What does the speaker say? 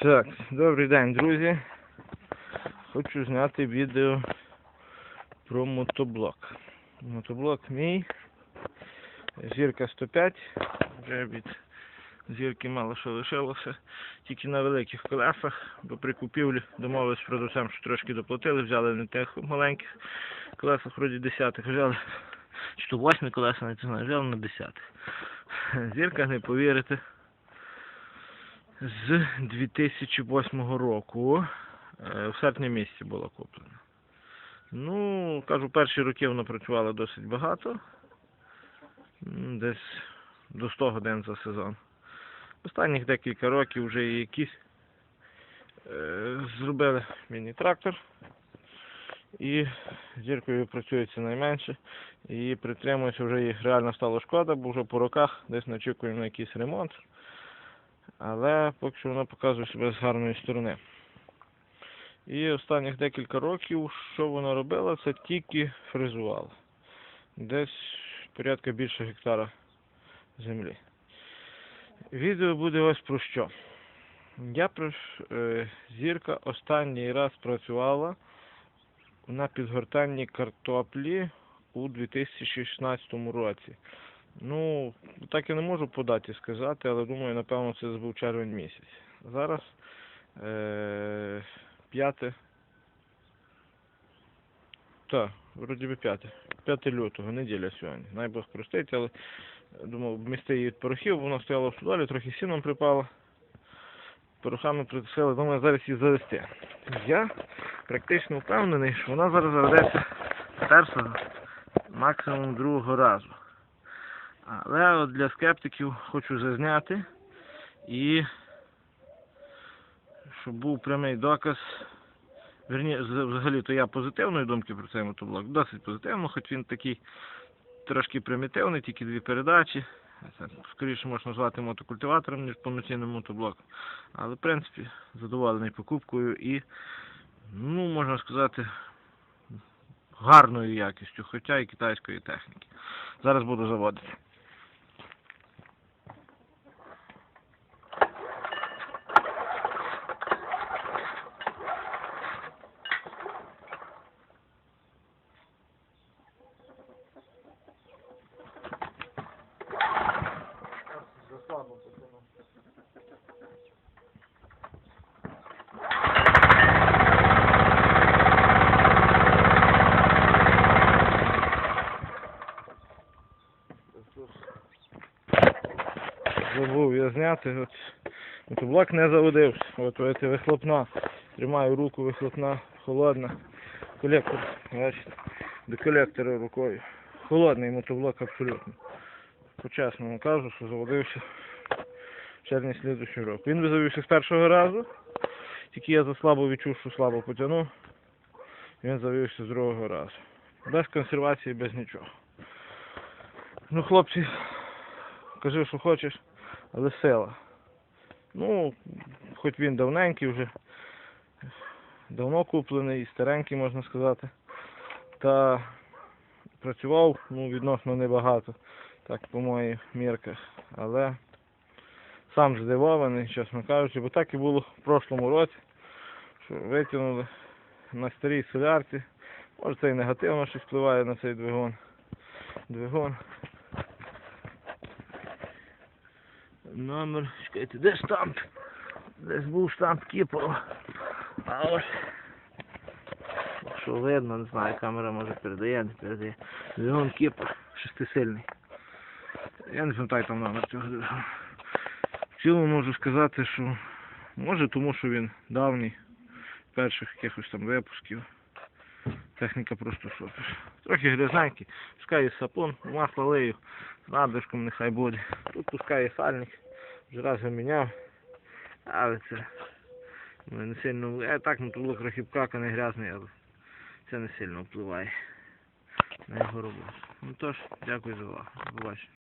Так, добрий день, друзі. Хочу зняти відео про мотоблок. Мотоблок мій. Зірка 105. Вже від зірки мало що лишилося. Тільки на великих колесах, бо при купівлі домовились з продавцем, що трошки доплатили, взяли не тих маленьких колесах, вроді десятих, взяли. Чи то восьмі колеса, не знаю, взяли на десятих. Зірка, не повірите з 2008 року. Е, В серпні місяці була куплена. Ну, кажу, перші роки вона працювала досить багато. Десь до 100 годин за сезон. Останніх декілька років вже якісь е, зробили міні-трактор. І зіркою працюється найменше. І притримується вже їх реально стало шкода, бо вже по роках десь очікуємо на якийсь ремонт але поки що вона показує себе з гарної сторони. І останніх декілька років, що вона робила, це тільки фрезувала. Десь порядка більше гектара землі. Відео буде ось про що. Я е, зірка останній раз працювала на підгортанні картоплі у 2016 році. Ну, так я не можу по даті сказати, але думаю, напевно, це був червень місяць. Зараз е, 5. Так, вроді би 5. 5 лютого, неділя сьогодні. Най Бог простить, але думав, вмісти її від порохів, вона стояла в судолі, трохи сіном припала. Порохами притисили, думаю, зараз її завести. Я практично впевнений, що вона зараз заведеться першого, максимум другого разу. Але от для скептиків хочу зазняти і щоб був прямий доказ. Верні, взагалі то я позитивної думки про цей мотоблок. Досить позитивно, хоч він такий трошки примітивний, тільки дві передачі. Скоріше можна назвати мотокультиватором, ніж повноцінним мотоблоком. Але в принципі задоволений покупкою і, ну, можна сказати, гарною якістю, хоча і китайської техніки. Зараз буду заводити. Забув я зняти. От, мотоблок не заводився. От от вихлопна. Тримаю руку, вихлопна, холодна. Колектор, бачите, до колектора рукою. Холодний мотоблок абсолютно. По-чесному кажу, що заводився в червні слідущого року. Він би завівся з першого разу, тільки я заслабо відчув, що слабо потягнув. Він завівся з другого разу. Без консервації, без нічого. Ну, хлопці, кажи, що хочеш, але сила. Ну, хоч він давненький вже, давно куплений, старенький, можна сказати. Та працював ну, відносно небагато, так по моїх мірках. Але сам здивований, чесно кажучи, бо так і було в прошлому році, що витягнули на старій солярці. Може це і негативно щось впливає на цей двигун. Двигун. Номер, чекайте, де штамп? Десь був штамп Кіпро. А ось. Якщо видно, не знаю, камера може передає, не передає. Двигун Кіпро, шестисильний. Я не пам'ятаю там номер цього двигуна. Цілому можу сказати, що може тому, що він давній, перших якихось там випусків. Техніка просто супер. Трохи грязненький, пускай і сапун, масло лию, з нехай буде. Тут пускай і сальник, вже раз його міняв, але це не сильно впливає. Так, мотоблок трохи вкаканий, грязний, але це не сильно впливає на його роботу. Ну тож, дякую за увагу. Побачення.